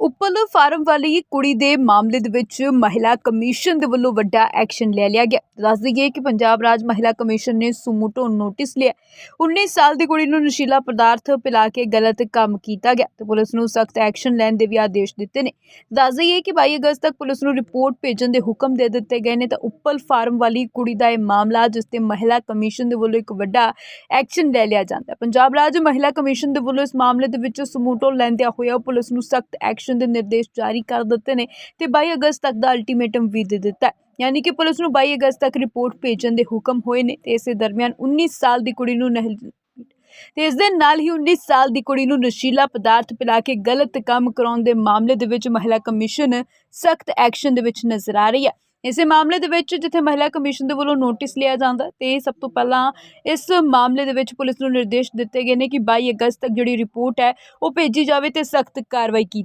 Uppal farm ਵਾਲੀ ਕੁੜੀ ਦੇ ਮਾਮਲੇ ਦੇ ਵਿੱਚ ਮਹਿਲਾ ਕਮਿਸ਼ਨ ਦੇ ਵੱਲੋਂ ਵੱਡਾ ਐਕਸ਼ਨ ਲੈ ਲਿਆ ਗਿਆ। ਦੱਸ ਦਈਏ ਕਿ ਪੰਜਾਬ ਰਾਜ ਮਹਿਲਾ ਕਮਿਸ਼ਨ ਨੇ ਸੁਮੋਟੋ ਨੋਟਿਸ ਲਿਆ। 19 ਸਾਲ ਦੀ ਕੁੜੀ ਨੂੰ ਨਸ਼ੀਲਾ ਪਦਾਰਥ ਪਿਲਾ ਕੇ ਗਲਤ ਕੰਮ ਕੀਤਾ ਗਿਆ ਤੇ ਪੁਲਿਸ ਨੂੰ ਸਖਤ ਐਕਸ਼ਨ ਲੈਣ ਦੇ ਵੀ ਆਦੇਸ਼ ਦਿੱਤੇ ਨੇ। ਦੱਸ ਦਈਏ ਕਿ 22 ਅਗਸਤ ਤੱਕ ਪੁਲਿਸ ਨੂੰ ਰਿਪੋਰਟ ਭੇਜਣ ਦੇ ਹੁਕਮ ਦੇ ਦਿੱਤੇ ਗਏ ਨੇ ਤਾਂ ਉੱਪਲ ਫਾਰਮ ਵਾਲੀ ਕੁੜੀ ਦਾ ਇਹ ਮਾਮਲਾ, ਜਿਸ ਤੇ ਮਹਿਲਾ ਕਮਿਸ਼ਨ ਦੇ ਵੱਲੋਂ ਇੱਕ ਵੱਡਾ ਐਕਸ਼ਨ ਲੈ ਲਿਆ ਜਾਂਦਾ। ਪੰਜਾਬ ਰਾਜ ਮਹਿਲਾ ਕਮਿਸ਼ਨ ਦੇ ਵੱਲੋਂ ਇਸ ਮਾਮਲੇ ਦੇ ਵਿੱਚ ਸਮੂਟੋ ਲੈਂਦਿਆਂ ਹੋਇਆ ਪੁਲਿਸ ਨੂੰ ਸਖਤ ਐਕਸ਼ਨ ਦੇ ਨਿਰਦੇਸ਼ ਜਾਰੀ ਕਰ ਦਿੱਤੇ ਨੇ ਤੇ 22 ਅਗਸਤ ਤੱਕ ਦਾ ਅਲਟੀਮੇਟਮ ਵੀ ਦੇ ਦਿੱਤਾ ਯਾਨੀ ਕਿ ਪੁਲਿਸ ਨੂੰ 22 ਅਗਸਤ ਤੱਕ ਰਿਪੋਰਟ ਭੇਜਣ ਦੇ ਹੁਕਮ ਹੋਏ ਨੇ ਤੇ ਇਸੇ ਦਰਮਿਆਨ 19 ਸਾਲ ਦੀ ਕੁੜੀ ਨੂੰ ਨਹਿ ਤੇ ਇਸ ਦੇ ਨਾਲ ਹੀ 19 ਸਾਲ ਦੀ ਕੁੜੀ ਨੂੰ ਨਸ਼ੀਲਾ ਪਦਾਰਥ ਪਿਲਾ ਕੇ ਗਲਤ ਕੰਮ ਕਰਾਉਣ ਦੇ ਮਾਮਲੇ ਦੇ ਵਿੱਚ ਮਹਿਲਾ ਕਮਿਸ਼ਨ ਸਖਤ ਐਕਸ਼ਨ ਦੇ ਵਿੱਚ ਨਜ਼ਰ ਆ ਰਹੀ ਹੈ। ਇਸੇ ਮਾਮਲੇ ਦੇ ਵਿੱਚ ਜਿੱਥੇ ਮਹਿਲਾ ਕਮਿਸ਼ਨ ਦੇ ਵੱਲੋਂ ਨੋਟਿਸ ਲਿਆ ਜਾਂਦਾ ਤੇ ਸਭ ਤੋਂ ਪਹਿਲਾਂ ਇਸ ਮਾਮਲੇ ਦੇ ਵਿੱਚ ਪੁਲਿਸ ਨੂੰ ਨਿਰਦੇਸ਼ ਦਿੱਤੇ ਗਏ ਨੇ ਕਿ 22 ਅਗਸਤ ਤੱਕ ਜਿਹੜੀ ਰਿਪੋਰਟ ਹੈ ਉਹ ਭੇਜੀ ਜਾਵੇ ਤੇ ਸਖਤ ਕਾਰਵਾਈ ਕੀਤੀ